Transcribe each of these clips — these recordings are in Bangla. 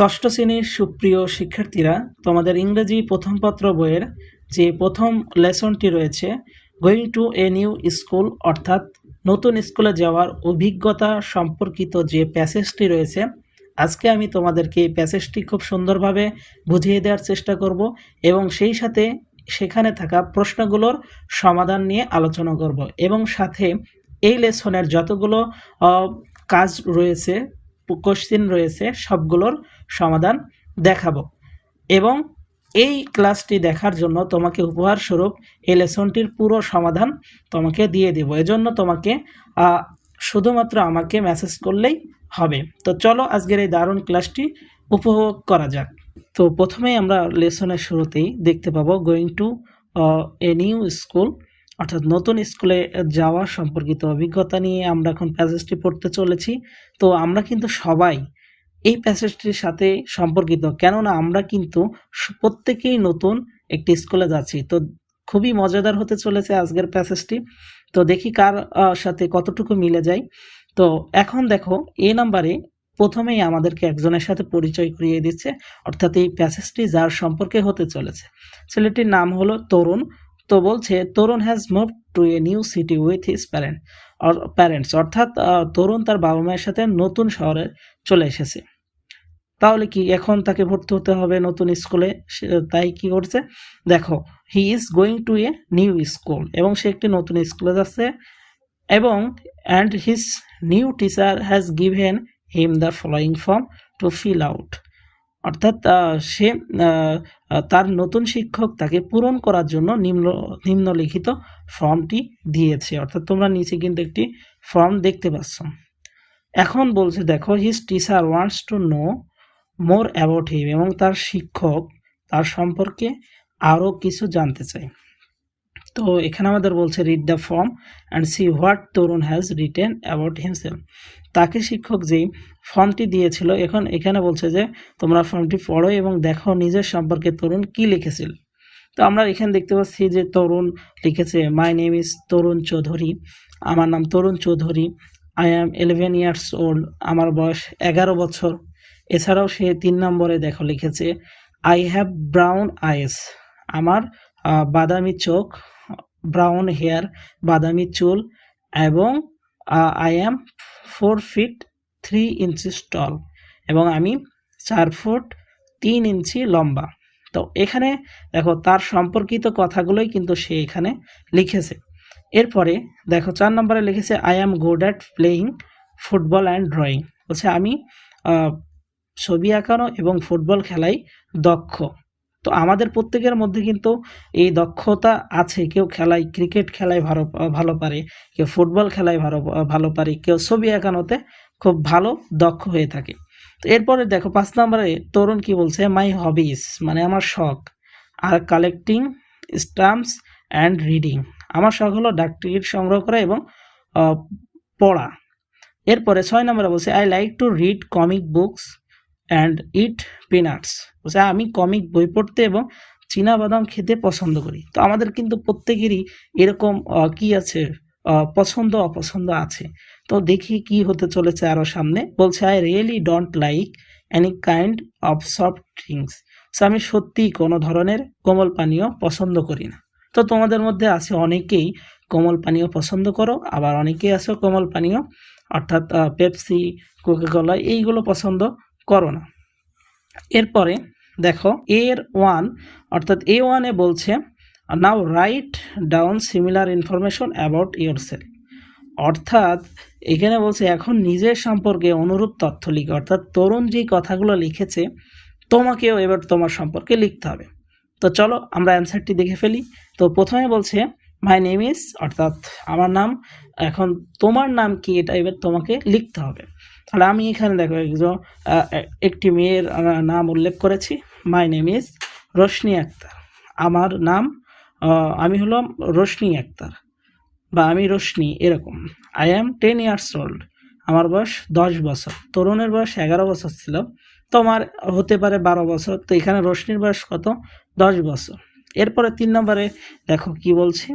ষষ্ঠ শ্রেণির সুপ্রিয় শিক্ষার্থীরা, তোমাদের ইংরেজি প্রথম পত্র বইয়ের যে প্রথম লেসনটি রয়েছে going to a new school অর্থাৎ নতুন স্কুলে যাওয়ার অভিজ্ঞতা সম্পর্কিত যে প্যাসেজটি রয়েছে, আজকে আমি তোমাদেরকে এই প্যাসেজটি খুব সুন্দরভাবে বুঝিয়ে দেওয়ার চেষ্টা করব এবং সেই সাথে সেখানে থাকা প্রশ্নগুলোর সমাধান নিয়ে আলোচনা করব। এবং সাথে এই লেসনের যতগুলো কাজ রয়েছে কোশ্চিন রয়েছে, সবগুলোর সমাধান দেখাবো। এবং এই ক্লাসটি দেখার জন্য তোমাকে উপহার স্বরূপ এই লেসনটির পুরো সমাধান তোমাকে দিয়ে দেব। এজন্য তোমাকে শুধুমাত্র আমাকে মেসেজ করলেই হবে। তো চলো আজকের এই দারুণ ক্লাসটি উপভোগ করা যাক। তো প্রথমেই আমরা লেসনের শুরুতেই দেখতে পাবো going to a new school অর্থাৎ নতুন স্কুলে যাওয়া সম্পর্কিত অভিজ্ঞতা নিয়ে আমরা এখন প্যাসেজটি পড়তে চলেছি। তো আমরা কিন্তু সবাই এই প্যাসেজটির সাথে সম্পর্কিত। কেননা আমরা কিন্তু প্রত্যেকেই নতুন একটি স্কুলে যাচ্ছি। তো খুবই মজাদার হতে চলেছে আজকের প্যাসেজটি তো দেখি কার সাথে কতটুকু মিলে যায়। তো এখন দেখো, এ নাম্বারে প্রথমেই আমাদেরকে একজনের সাথে পরিচয় করিয়ে দিচ্ছে। অর্থাৎ এই প্যাসেজটি যার সম্পর্কে হতে চলেছে। ছেলেটির নাম হলো তরুণ। তো বলছে, Tarun has move to a new city with his parent parents অর্থাৎ তরুণ তার বাবা মায়ের সাথে নতুন শহরে চলে এসেছে। তাহলে কি এখন তাকে ভর্তি হতে হবে নতুন স্কুলে? তাই কি করছে? দেখো he is going to a new school এবং সে একটি নতুন স্কুলে যাচ্ছে এবং and his new teacher has given him the following form to fill out অর্থাৎ সে তার নতুন শিক্ষক তাকে পূরণ করার জন্য নিম্ন, নিম্নলিখিত ফর্মটি দিয়েছে। অর্থাৎ তোমরা নিচে কিন্তু একটি ফর্ম দেখতে পাচ্ছ। এখন বলছে, দেখো his teacher wants to know more about him এবং তার শিক্ষক তার সম্পর্কে আরও কিছু জানতে চায়। তো এখানে আমাদের বলছে read the form and see what Tarun has written about himself তাকে শিক্ষক যেই ফর্মটি দিয়েছিল, এখন এখানে বলছে যে, তোমরা ফর্মটি পড়ো এবং দেখো নিজের সম্পর্কে তরুণ কি লিখেছিল। তো আমরা এখানে দেখতে পাচ্ছি যে তরুণ লিখেছে my name is Tarun Chowdhury. আমার নাম Tarun Chowdhury. I am eleven years old আমার বয়স এগারো বছর। এছাড়াও সে তিন নম্বরে দেখো লিখেছে আই হ্যাভ ব্রাউন আইস আমার বাদামি চোখ ব্রাউন হেয়ার বাদামি চুল এবং I am four feet three inches tall এবং আমি চার ফুট তিন ইঞ্চি লম্বা। তো এখানে দেখো তার সম্পর্কিত কথাগুলোই কিন্তু সে এখানে লিখেছে। এরপরে দেখো চার নম্বরে লিখেছে I am good at playing football and drawing বলছে, আমি ছবি আঁকানো এবং ফুটবল খেলাই দক্ষ। তো আমাদের প্রত্যেকের মধ্যে কিন্তু এই দক্ষতা আছে। কেউ খেলায় ক্রিকেট খেলায় ভালো ভালো পারে, কেউ ফুটবল খেলায় ভালো ভালো পারে, কেউ ছবি আঁকানোতে খুব ভালো, দক্ষ হয়ে থাকে। তো এরপরে দেখো পাঁচ নম্বরে তরুণ কি বলছে মাই হবিস মানে আমার শখ। আর কালেক্টিং স্টাম্পস অ্যান্ড রিডিং আমার শখ হলো ডাক টিকিট সংগ্রহ করা এবং পড়া। এরপরে ছয় নম্বরে বলছে I like to read comic books and eat peanuts বলছে আমি কমিক বই পড়তে এবং চীনা বাদাম খেতে পছন্দ করি। তো আমাদের কিন্তু প্রত্যেকেরই এরকম কি আছে? পছন্দ, অপছন্দ আছে। তো দেখি কি হতে চলেছে আরও সামনে। বলছে I really don't like any kind of soft drinks আমি সত্যি কোনো ধরনের কোমল পানীয় পছন্দ করি না। তো তোমাদের মধ্যে আছে অনেকেই কোমল পানীয় পছন্দ করো, আবার অনেকেই আছো কোমল পানীয়, অর্থাৎ পেপসি, কোকাকোলা, এইগুলো পছন্দ করো না। এরপরে দেখো, এর ওয়ান অর্থাৎ এ ওয়ানে বলছে now write down similar information about your self অর্থাৎ এখানে বলছে, এখন নিজের সম্পর্কে অনুরূপ তথ্য লিখে। অর্থাৎ তরুণ যেই কথাগুলো লিখেছে, তোমাকেও এবার তোমার সম্পর্কে লিখতে হবে। তো চলো, আমরা অ্যান্সারটি দেখে ফেলি। তো প্রথমে বলছে মাই নেম ইজ অর্থাৎ আমার নাম, এখন তোমার নাম কি, এটা এবার তোমাকে লিখতে হবে। তাহলে আমি এখানে দেখো একজন একটি মেয়ের নাম উল্লেখ করেছি। My name is Roshni Akter আমার নাম আমি হলাম রোশনি আক্তার বা আমি রোশনি, এরকম। I am ten years old আমার বয়স দশ বছর। তরুণের বয়স এগারো বছর ছিল। তোমার হতে পারে বারো বছর। তো এখানে রোশনির বয়স কত? দশ বছর। এরপরে তিন নম্বরে দেখো কি বলছি।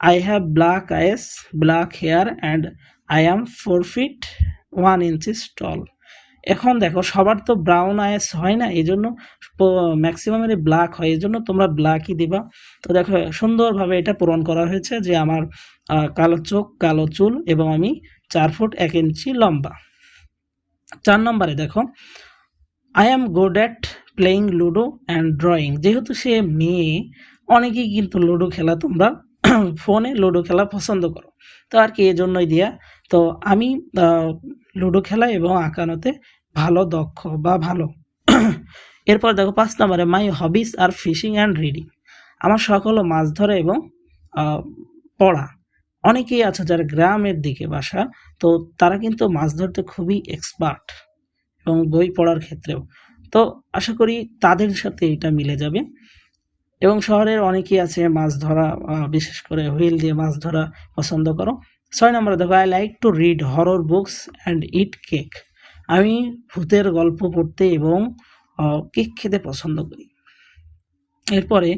I have black eyes black hair and I am four feet one inches tall. এখন দেখো, সবার তো ব্রাউন আইস হয় না এই জন্য ম্যাক্সিমামেরই ব্ল্যাক হয় এই জন্য তোমরা ব্ল্যাকই দিবা। তো দেখো, সুন্দরভাবে এটা পূরণ করা হয়েছে যে আমার কালো চোখ, কালো চুল এবং আমি চার ফুট এক ইঞ্চি লম্বা। চার নম্বরে দেখো I am good at playing ludo and drawing যেহেতু সে মেয়ে, অনেকেই কিন্তু লুডো খেলা তোমরা ফোনে লুডো খেলা পছন্দ করো। তো আর কি এই জন্যই দিয়া তো আমি লুডো খেলা এবং আঁকানোতে ভালো, দক্ষ বা ভালো। এরপর দেখো পাঁচ নম্বরে, my hobbies are fishing and reading. আমার শখ হলো মাছ ধরা এবং পড়া। অনেকেই আছে যারা গ্রামের দিকে বাসা, তো তারা কিন্তু মাছ ধরতে খুবই এক্সপার্ট এবং বই পড়ার ক্ষেত্রেও। তো আশা করি তাদের সাথে এটা মিলে যাবে। এবং শহরের অনেকেই আছে মাছ ধরা বিশেষ করে হুইল দিয়ে মাছ ধরা পছন্দ করো। ছয় নম্বরে দেখো I like to read horror books and eat cake আমি ভূতের গল্প পড়তে এবং কেক খেতে পছন্দ করি। এরপরে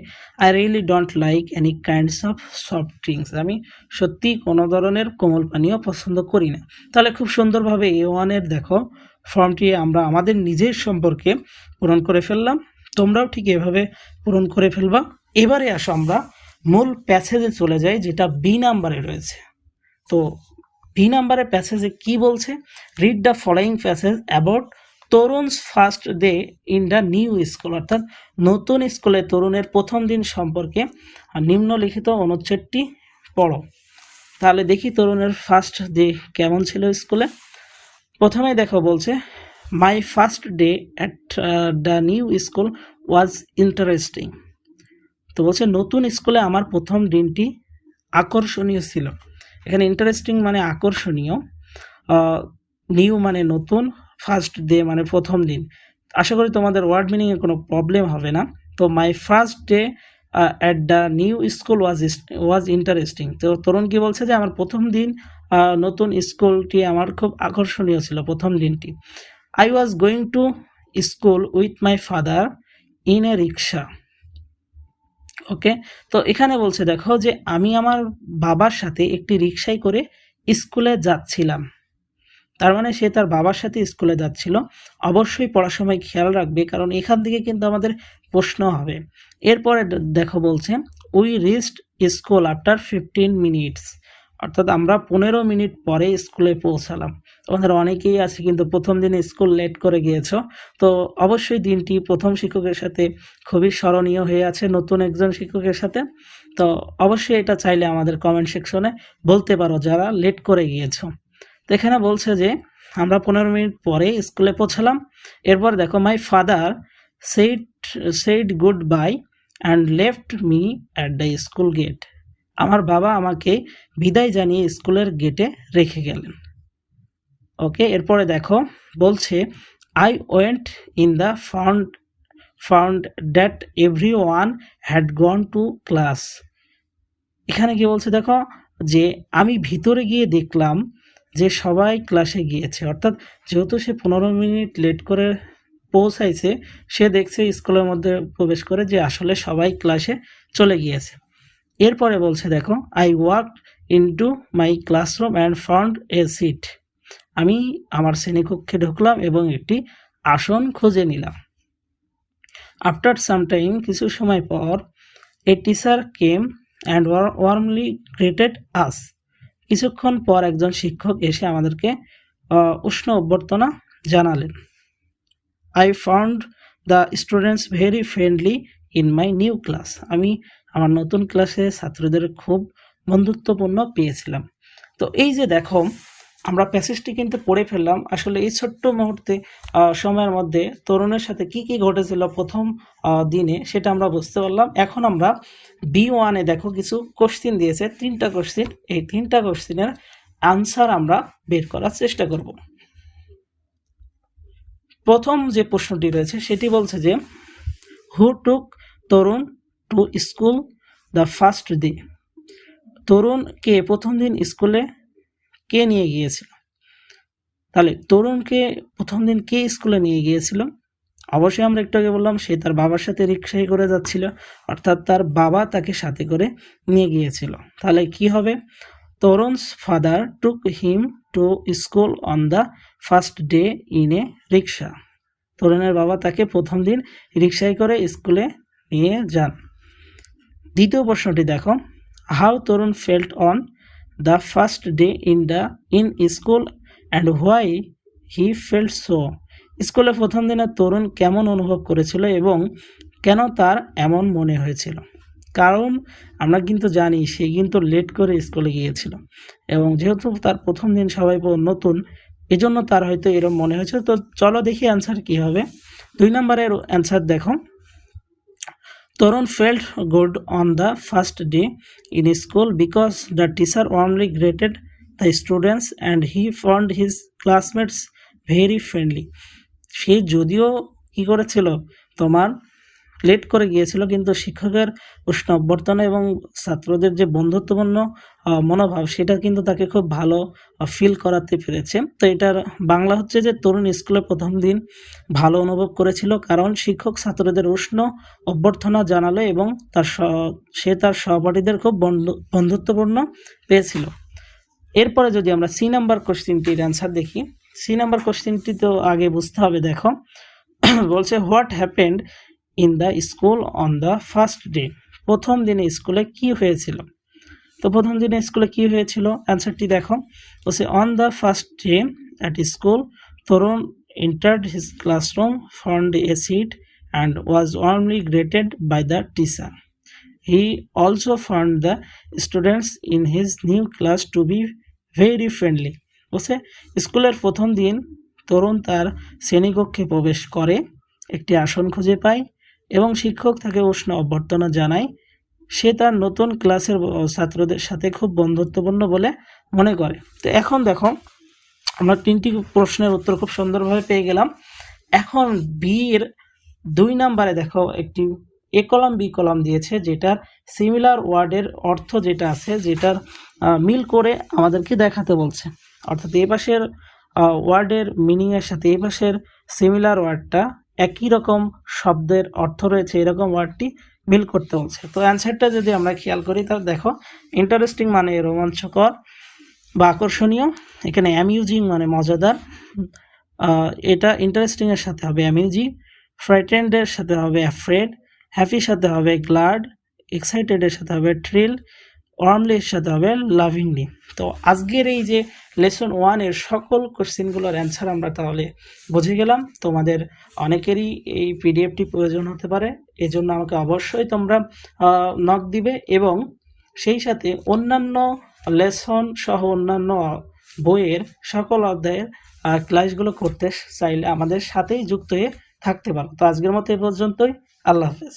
I really don't like any kinds of soft drinks আমি সত্যি কোনো ধরনের কোমল পানীয় পছন্দ করি না। তাহলে খুব সুন্দরভাবে এ ওয়ানের দেখো ফর্মটি আমরা আমাদের নিজের সম্পর্কে পূরণ করে ফেললাম। তোমরাও ঠিক এভাবে পূরণ করে ফেলবা। এবারে আসো আমরা মূল প্যাসেজে চলে যাই, যেটা বি নাম্বারে রয়েছে। তো বি নাম্বারের প্যাসেজে কি বলছে? Read the following passage about Tarun's first day in the new school অর্থাৎ নতুন স্কুলে তরুণের প্রথম দিন সম্পর্কে নিম্নলিখিত অনুচ্ছেদটি পড়ো। তাহলে দেখি তরুণের ফার্স্ট ডে কেমন ছিল স্কুলে প্রথমে দেখো বলছে my first day at the new school was interesting তো বলছে, নতুন স্কুলে আমার প্রথম দিনটি আকর্ষণীয় ছিল। এখানে ইন্টারেস্টিং মানে আকর্ষণীয় নিউ মানে নতুন ফার্স্ট ডে মানে প্রথম দিন। আশা করি তোমাদের ওয়ার্ড মিনিংয়ে কোনো প্রবলেম হবে না। তো my first day at the new school was was interesting তো তরুণ কি বলছে যে আমার প্রথম দিন নতুন স্কুলটি আমার খুব আকর্ষণীয় ছিল প্রথম দিনটি। I was going to school with my father in a rickshaw okay তো এখানে বলছে, দেখো যে আমি আমার বাবার সাথে একটি রিক্সায় করে স্কুলে যাচ্ছিলাম। তার মানে সে তার বাবার সাথে স্কুলে যাচ্ছিল। অবশ্যই পড়ার সময় খেয়াল রাখবে, কারণ এখান থেকে কিন্তু আমাদের প্রশ্ন হবে। এরপরে দেখো বলছে we reached school after fifteen minutes অর্থাৎ আমরা পনেরো মিনিট পরে স্কুলে পৌঁছালাম। তোমাদের অনেকেই আছে কিন্তু প্রথম দিনে স্কুল লেট করে গিয়েছো। তো অবশ্যই দিনটি প্রথম শিক্ষকের সাথে খুবই স্মরণীয় হয়ে আছে নতুন একজন শিক্ষকের সাথে। তো অবশ্যই এটা চাইলে আমাদের কমেন্ট সেকশনে বলতে পারো যারা লেট করে গিয়েছ। তো এখানে বলছে যে, আমরা পনেরো মিনিট পরে স্কুলে পৌঁছালাম। এরপর দেখো my father said said goodbye and left me at the school gate আমার বাবা আমাকে বিদায় জানিয়ে স্কুলের গেটে রেখে গেলেন। ওকে এরপরে দেখো, বলছে I went in the found found that everyone had gone to class এখানে কি বলছে দেখো, যে আমি ভিতরে গিয়ে দেখলাম যে সবাই ক্লাসে গিয়েছে। অর্থাৎ যেহেতু সে পনেরো মিনিট লেট করে পৌঁছাইছে, সে দেখছে স্কুলের মধ্যে প্রবেশ করে যে আসলে সবাই ক্লাসে চলে গিয়েছে। এরপরে বলছে দেখো I work into my classroom and found a seat আমি আমার শ্রেণীকক্ষে ঢুকলাম এবং একটি আসন খুঁজে নিলাম। আফটার সাম টাইম কিছু সময় পর a teacher came and warmly greeted us কিছুক্ষণ পর একজন শিক্ষক এসে আমাদেরকে উষ্ণ অভ্যর্থনা জানালেন। I found the students very friendly in my new class আমি আমার নতুন ক্লাসে ছাত্রদের খুব বন্ধুত্বপূর্ণ পেয়েছিলাম। তো এই যে দেখো আমরা প্যাসেজটি কিন্তু পড়ে ফেললাম। আসলে এই ছোট্ট মুহূর্তে সময়ের মধ্যে তরুণের সাথে কি কি ঘটেছিল প্রথম দিনে সেটা আমরা বুঝতে পারলাম। এখন আমরা বি ওয়ানে দেখো কিছু কোশ্চিন দিয়েছে। তিনটা কোশ্চিন এই তিনটা কোশ্চিনের আনসার আমরা বের করার চেষ্টা করব। প্রথম যে প্রশ্নটি রয়েছে, সেটি বলছে যে who took Tarun to school the first day তরুণকে প্রথম দিন স্কুলে কে নিয়ে গিয়েছিল? তাহলে তরুণকে প্রথম দিন কে স্কুলে নিয়ে গিয়েছিল? অবশ্যই আমরা একটু আগে বললাম, সে তার বাবার সাথে রিক্সায় করে যাচ্ছিল, অর্থাৎ তার বাবা তাকে সাথে করে নিয়ে গিয়েছিল। তাহলে কি হবে? Tarun's father took him to school on the first day in a rickshaw. তরুণের বাবা তাকে প্রথম দিন রিক্সায় করে স্কুলে নিয়ে যান। দ্বিতীয় প্রশ্নটি দেখো। How Tarun felt on the first day in the in school and why he felt so স্কুলে প্রথম দিনে তরুণ কেমন অনুভব করেছিল এবং কেন তার এমন মনে হয়েছিল? কারণ আমরা কিন্তু জানি সে কিন্তু লেট করে স্কুলে গিয়েছিল এবং যেহেতু তার প্রথম দিন সবাই নতুন, এজন্য তার হয়তো এরকম মনে হয়েছে তো চলো দেখি অ্যান্সার কি হবে। দুই নম্বরের অ্যান্সার দেখো। Tarun felt good on the first day in school because the teacher warmly greeted the students and he found his classmates very friendly সে যদিও কি করেছিল? তোমার লেট করে গিয়েছিল, কিন্তু শিক্ষকের উষ্ণ অভ্যর্থনা এবং ছাত্রদের যে বন্ধুত্বপূর্ণ মনোভাব, সেটা কিন্তু তাকে খুব ভালো ফিল করাতে পেরেছে। তো এটার বাংলা হচ্ছে যে, তরুণ স্কুলে প্রথম দিন ভালো অনুভব করেছিল, কারণ শিক্ষক ছাত্রদের উষ্ণ অভ্যর্থনা জানালো এবং তার স- তার সহপাঠীদের খুব বন্ধু, বন্ধুত্বপূর্ণ পেয়েছিল। এরপরে যদি আমরা সি নাম্বার কোশ্চিনটির অ্যান্সার দেখি, সি নাম্বার কোশ্চিনটি তো আগে বুঝতে হবে, দেখো। বলছে what happened in the school on the first day প্রথম দিনে স্কুলে কি হয়েছিল তো প্রথম দিনে স্কুলে কি হয়েছিল অ্যান্সারটি দেখো বলছে on the first day at school Tarun entered his classroom, found a seat, and was warmly greeted by the teacher. He also found the students in his new class to be very friendly. বলছে স্কুলের প্রথম দিন তরুণ তার শ্রেণীকক্ষে প্রবেশ করে একটি আসন খুঁজে পায় এবং শিক্ষক তাকে উষ্ণ অভ্যর্থনা জানায়, সে তার নতুন ক্লাসের ছাত্রদের সাথে খুব বন্ধুত্বপূর্ণ বলে মনে করে। তো এখন দেখো, আমরা তিনটি প্রশ্নের উত্তর খুব সুন্দরভাবে পেয়ে গেলাম। এখন বির দুই নাম্বারে দেখো একটি এ কলাম, বি কলাম দিয়েছে, যেটার সিমিলার ওয়ার্ডের অর্থ যেটা আছে, যেটার মিল করে আমাদেরকে দেখাতে বলছে। অর্থাৎ এই পাশের ওয়ার্ডের মিনিংয়ের সাথে এই পাশের সিমিলার ওয়ার্ডটা একই রকম শব্দের অর্থ রয়েছে, এরকম ওয়ার্ডটি মিল করতে বলছে। তো অ্যান্সারটা যদি আমরা খেয়াল করি, তাহলে দেখো ইন্টারেস্টিং মানে রোমাঞ্চকর বা আকর্ষণীয়, এখানে অ্যামিউজিং মানে মজাদার এটা ইন্টারেস্টিংয়ের সাথে হবে অ্যামিউজিং ফ্রাইটেন্ড এর সাথে হবে অ্যাফ্রেড হ্যাপির সাথে হবে গ্লাড এক্সাইটেডের সাথে হবে থ্রিল ওয়ার্মলি এর সাথে হবে লাভিংলি তো আজকের এই যে লেসন ওয়ানের সকল কোশ্চেনগুলোর অ্যান্সার আমরা তাহলে বুঝে গেলাম। তোমাদের অনেকেরই এই পিডিএফটি প্রয়োজন হতে পারে, এজন্য আমাকে অবশ্যই তোমরা নক দিবে এবং সেই সাথে অন্যান্য লেসন সহ অন্যান্য বইয়ের সকল অধ্যায়ের ক্লাসগুলো করতে চাইলে আমাদের সাথেই যুক্ত হয়ে থাকতে পারো। তো আজকের মতো এ পর্যন্তই। আল্লাহ হাফেজ।